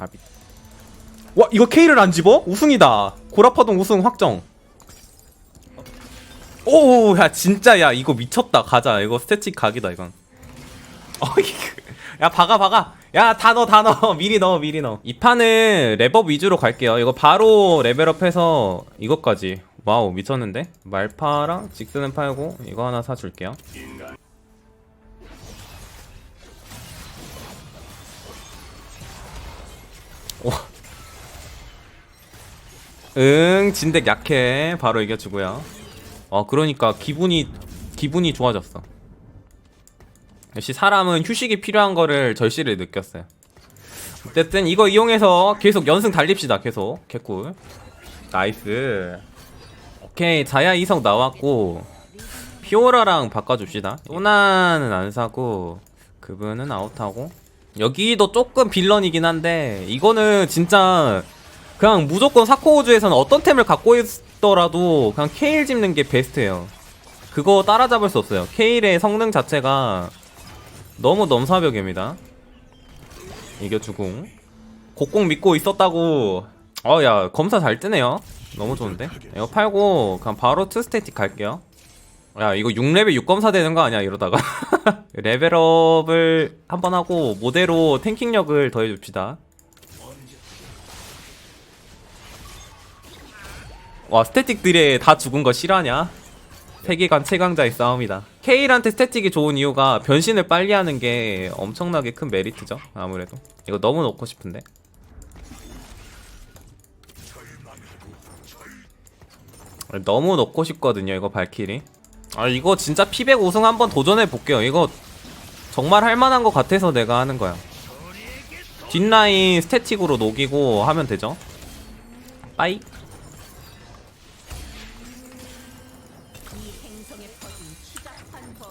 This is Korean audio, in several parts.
가비. 와 이거 K를 안 집어? 우승이다. 고라파동 우승 확정. 오, 야 진짜 야 이거 미쳤다. 가자. 이거 스태틱 각이다 이건. 어. 야 박아 박아. 야 다 넣어 다 넣어. 미리 넣어 미리 넣어. 이 판은 랩업 위주로 갈게요. 이거 바로 레벨업해서 이것까지. 와우 미쳤는데? 말파랑 직스는 팔고 이거 하나 사줄게요. 응 진덱 약해. 바로 이겨주고요. 어 그러니까 기분이 기분이 좋아졌어. 역시 사람은 휴식이 필요한 거를 절실히 느꼈어요. 어쨌든 이거 이용해서 계속 연승 달립시다 계속. 개꿀. 나이스. 오케이 자야 이성 나왔고 피오라랑 바꿔줍시다. 소나는 안 사고 그분은 아웃하고 여기도 조금 빌런이긴 한데 이거는 진짜 그냥 무조건 사코우즈에서는 어떤 템을 갖고 있더라도 그냥 케일 집는 게 베스트예요. 그거 따라잡을 수 없어요. 케일의 성능 자체가 너무 넘사벽입니다. 이겨주고 곡공 믿고 있었다고 어 야 검사 잘 뜨네요. 너무 좋은데? 이거 팔고 그냥 바로 투스테틱 갈게요. 야 이거 6레벨 6검사 되는 거 아니야 이러다가? 레벨업을 한번 하고 모대로 탱킹력을 더해줍시다. 와 스태틱들이 다 죽은 거 싫어하냐? 세계관 최강자의 싸움이다. 케일한테 스태틱이 좋은 이유가 변신을 빨리 하는 게 엄청나게 큰 메리트죠 아무래도. 이거 너무 넣고 싶은데. 너무 넣고 싶거든요 이거 발키리 아 이거 진짜 피백 우승 한번 도전해 볼게요. 이거 정말 할만한 것 같아서 내가 하는 거야. 뒷라인 스태틱으로 녹이고 하면 되죠? 빠이.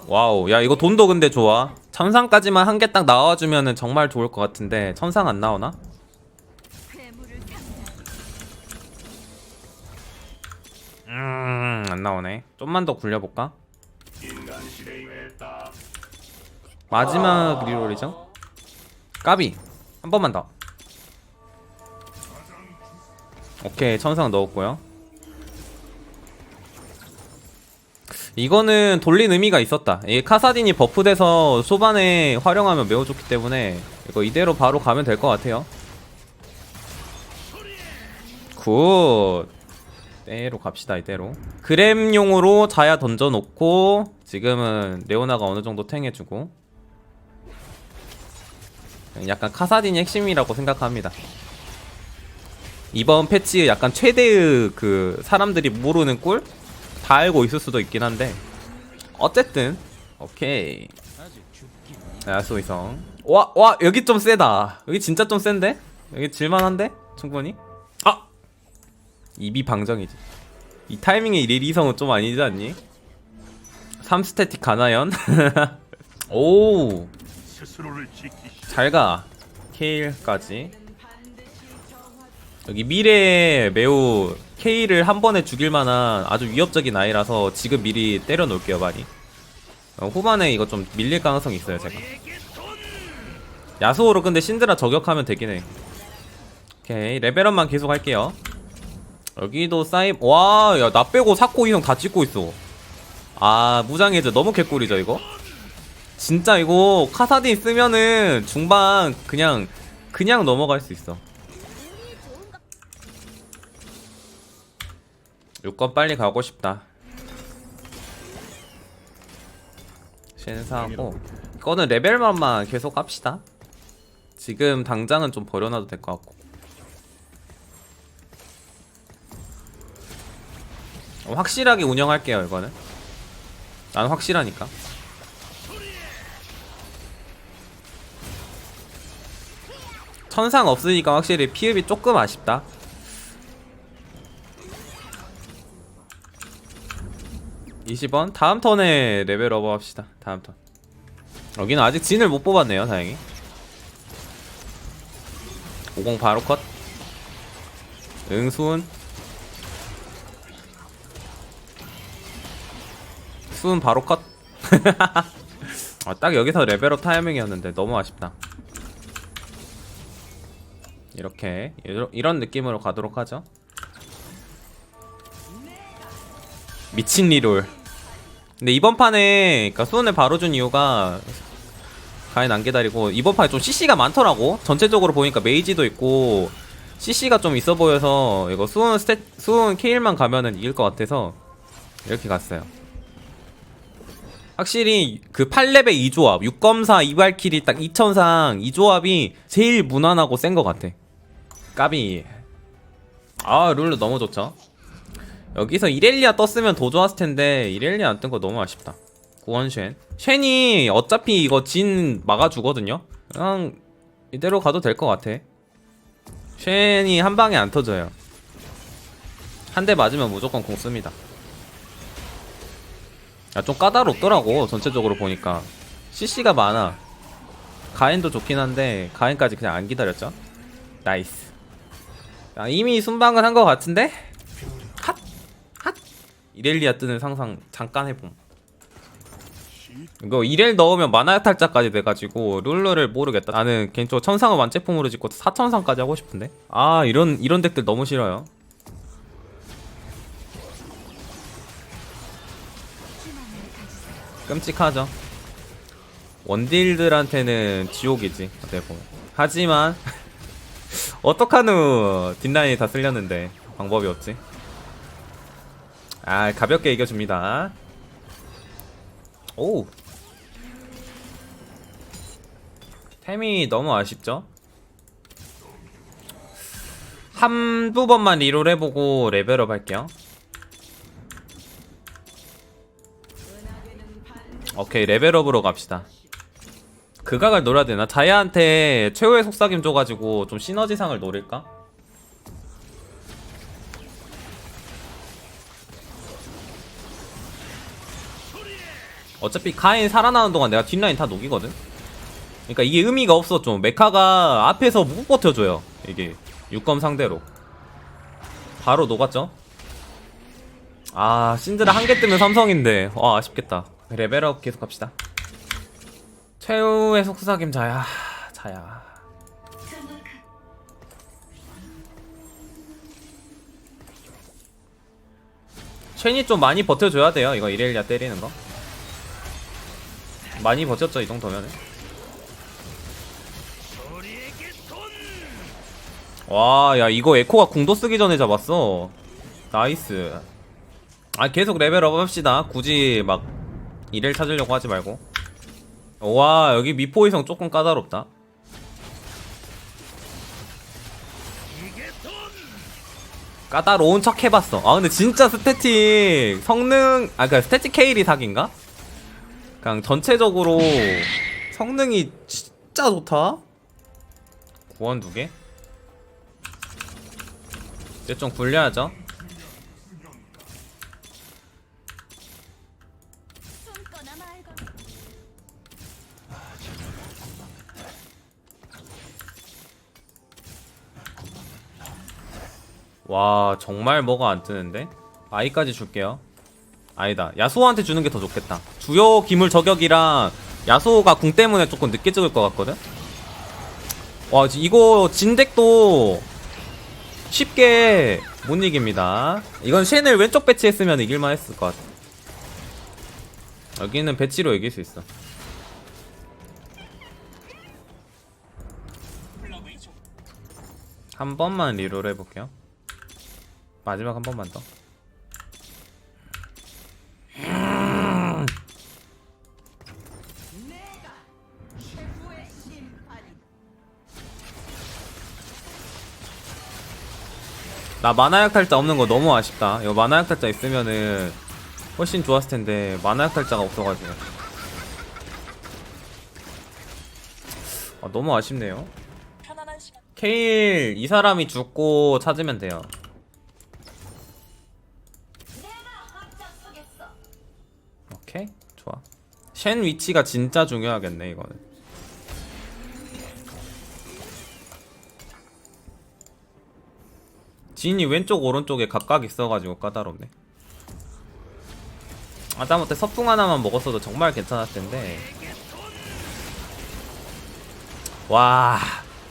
와우 야 이거 돈도 근데 좋아. 천상까지만 한 개 딱 나와주면은 정말 좋을 것 같은데 천상 안 나오나? 안 나오네. 좀만 더 굴려볼까? 마지막 리롤이죠? 까비. 한 번만 더. 오케이 천상 넣었고요. 이거는 돌린 의미가 있었다. 이 카사딘이 버프돼서 초반에 활용하면 매우 좋기 때문에 이거 이대로 바로 가면 될 것 같아요. 굿 이대로 갑시다 이대로 그램용으로 자야 던져놓고 지금은 레오나가 어느 정도 탱해주고 약간 카사딘이 핵심이라고 생각합니다 이번 패치 약간 최대의 그 사람들이 모르는 꿀? 다 알고 있을 수도 있긴 한데 어쨌든 오케이 야소이성 와, 와 여기 좀 세다 여기 진짜 좀 센데? 여기 질만한데? 충분히? 아! 입이 방정이지 이 타이밍에 리리성은 좀 아니지 않니? 3스태틱 가나연? 오. 잘가 케일까지 여기 미래에 매우 케일을 한 번에 죽일 만한 아주 위협적인 아이라서 지금 미리 때려 놓을게요 많이 어, 후반에 이거 좀 밀릴 가능성이 있어요 제가 야수호로 근데 신드라 저격하면 되긴 해 오케이 레벨업만 계속 할게요 여기도 사이 와야 나 빼고 사코 이성 다 찍고 있어. 아 무장해제 너무 개꿀이죠 이거? 진짜 이거 카사딘 쓰면은 중반 그냥 그냥 넘어갈 수 있어. 6건 빨리 가고 싶다. 신사하고. 이거는 레벨만만 계속 합시다. 지금 당장은 좀 버려놔도 될 것 같고 확실하게 운영할게요 이거는. 난 확실하니까. 천상 없으니까 확실히 피흡이 조금 아쉽다. (20원) 다음 턴에 레벨업 합시다 다음 턴. 여기는 아직 진을 못 뽑았네요 다행히. 50 바로 컷. 응수은 수은 바로 컷. 아, 딱 여기서 레벨업 타이밍이었는데 너무 아쉽다. 이렇게 이런 느낌으로 가도록 하죠. 미친 리롤. 근데 이번 판에 그러니까 수원을 바로 준 이유가 가인 안 기다리고 이번 판에 좀 CC가 많더라고. 전체적으로 보니까 메이지도 있고 CC가 좀 있어 보여서 이거 수원 스탯 수원 K1만 가면은 이길 것 같아서 이렇게 갔어요 확실히 그 8렙의 이 조합 6검사 이발킬이 딱 2000상 이 조합이 제일 무난하고 센 것 같아. 까비. 아 룰루 너무 좋죠. 여기서 이렐리아 떴으면 더 좋았을 텐데 이렐리아 안 뜬 거 너무 아쉽다. 구원쉔. 쉔이 어차피 이거 진 막아주거든요. 그냥 이대로 가도 될 것 같아. 쉔이 한 방에 안 터져요. 한 대 맞으면 무조건 공 씁니다 야, 좀 까다롭더라고 전체적으로 보니까. CC가 많아. 가엔도 좋긴 한데 가엔까지 그냥 안 기다렸죠? 나이스. 야, 이미 순방을 한것 같은데? 핫! 핫! 이렐리아 뜨는 상상 잠깐 해봄. 이거 이렐 넣으면 만화 탈자까지 돼가지고 룰러를 모르겠다. 나는 개인적으로 천상을 완제품으로 짓고 4천상까지 하고 싶은데? 아 이런 이런 덱들 너무 싫어요 끔찍하죠. 원딜들한테는 지옥이지 어떻게 보면. 하지만 어떡하누 뒷라인이 다 쓸렸는데 방법이 없지. 아 가볍게 이겨줍니다. 오 템이 너무 아쉽죠? 한두 번만 리롤 해보고 레벨업 할게요 오케이 레벨업으로 갑시다 극악을 노려야 되나? 자야한테 최후의 속삭임 줘가지고 좀 시너지상을 노릴까? 어차피 카인 살아나는 동안 내가 뒷라인 다 녹이거든? 그러니까 이게 의미가 없어 좀 메카가 앞에서 못 버텨줘요 이게 육검 상대로 바로 녹았죠? 아 신드라 한 개 뜨면 삼성인데 와 아쉽겠다 레벨업 계속 갑시다. 최후의 속삭임 자야. 자야. 첸이 좀 많이 버텨줘야 돼요. 이거 이렐리아 때리는 거. 많이 버텼죠 이 정도면은. 와야 이거 에코가 궁도 쓰기 전에 잡았어. 나이스. 아 계속 레벨업 합시다. 굳이 막 이를 찾으려고 하지 말고. 와 여기 미포이성 조금 까다롭다. 까다로운 척 해봤어. 아 근데 진짜 스태틱 성능 아 그니까 스태틱 케일이 사기인가? 그냥 전체적으로 성능이 진짜 좋다? 구원 두개? 이제 좀 굴려야죠 와 정말 뭐가 안 뜨는데? 아이까지 줄게요. 아니다. 야수호한테 주는 게 더 좋겠다. 주요 기물 저격이랑 야수호가 궁 때문에 조금 늦게 찍을 것 같거든? 와 지- 이거 진덱도 쉽게 못 이깁니다. 이건 쉔을 왼쪽 배치했으면 이길만 했을 것 같아. 여기는 배치로 이길 수 있어. 한 번만 리롤 해볼게요 마지막 한 번만 더. 나 만화약 탈자 없는 거 너무 아쉽다. 이거 만화약 탈자 있으면은 훨씬 좋았을 텐데 만화약 탈자가 없어가지고. 아, 너무 아쉽네요. 케일 이 사람이 죽고 찾으면 돼요. 쉔 위치가 진짜 중요하겠네 이거는. 진이 왼쪽 오른쪽에 각각 있어가지고 까다롭네. 아다못해 서풍 하나만 먹었어도 정말 괜찮았을 텐데. 와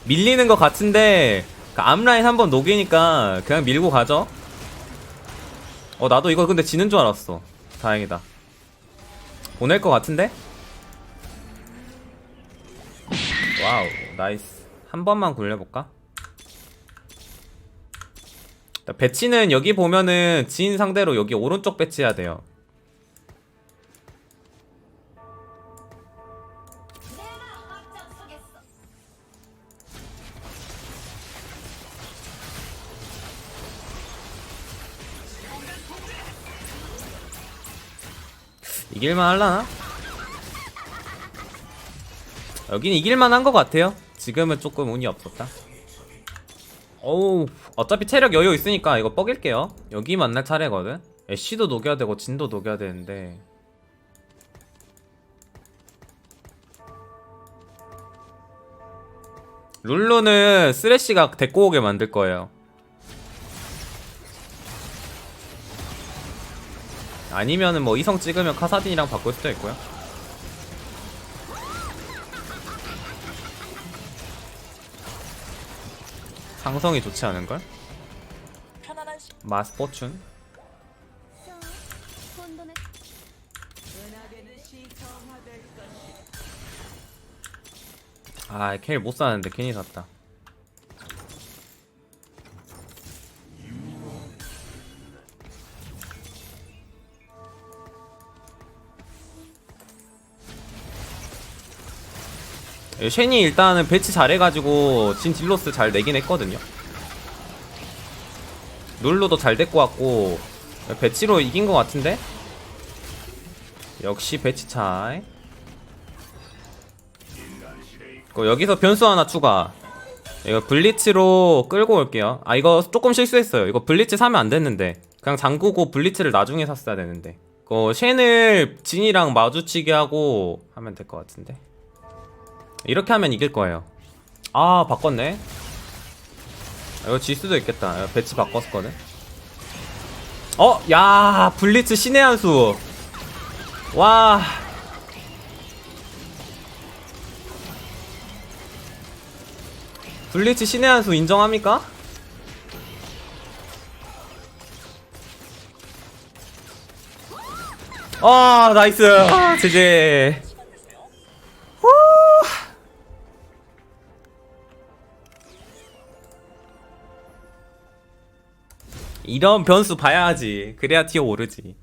밀리는 것 같은데 그 앞라인 한번 녹이니까 그냥 밀고 가죠 어 나도 이거 근데 지는 줄 알았어 다행이다 보낼 것 같은데? 와우 나이스 한 번만 굴려볼까? 자, 배치는 여기 보면은 지인 상대로 여기 오른쪽 배치해야 돼요 이길만 할라나? 여긴 이길만 한것 같아요. 지금은 조금 운이 없었다. 어우 어차피 체력 여유 있으니까 이거 뻐길게요. 여기 만날 차례거든. 애쉬도 녹여야 되고 진도 녹여야 되는데. 룰루는 쓰레쉬가 데리고 오게 만들 거예요 아니면은 뭐 이성 찍으면 카사딘이랑 바꿀 수도 있고요 상성이 좋지 않은걸? 마스포춘 아, 켈 못 사는데 괜히 샀다. 예, 쉔이 일단은 배치 잘해가지고 진 딜로스 잘 내긴 했거든요. 룰루도 잘 데리고 왔고 배치로 이긴 것 같은데? 역시 배치 차이. 그 여기서 변수 하나 추가. 이거 블리츠로 끌고 올게요. 아 이거 조금 실수했어요. 이거 블리츠 사면 안 됐는데 그냥 잠그고 블리츠를 나중에 샀어야 되는데. 그 쉔을 진이랑 마주치게 하고 하면 될 것 같은데. 이렇게 하면 이길 거예요. 아 바꿨네. 이거 질 수도 있겠다. 이거 배치 바꿨거든. 어, 야 블리츠 신의 한 수. 와. 블리츠 신의 한수 인정합니까? 아 나이스 아, 제제 이런 변수 봐야지. 그래야 티어 오르지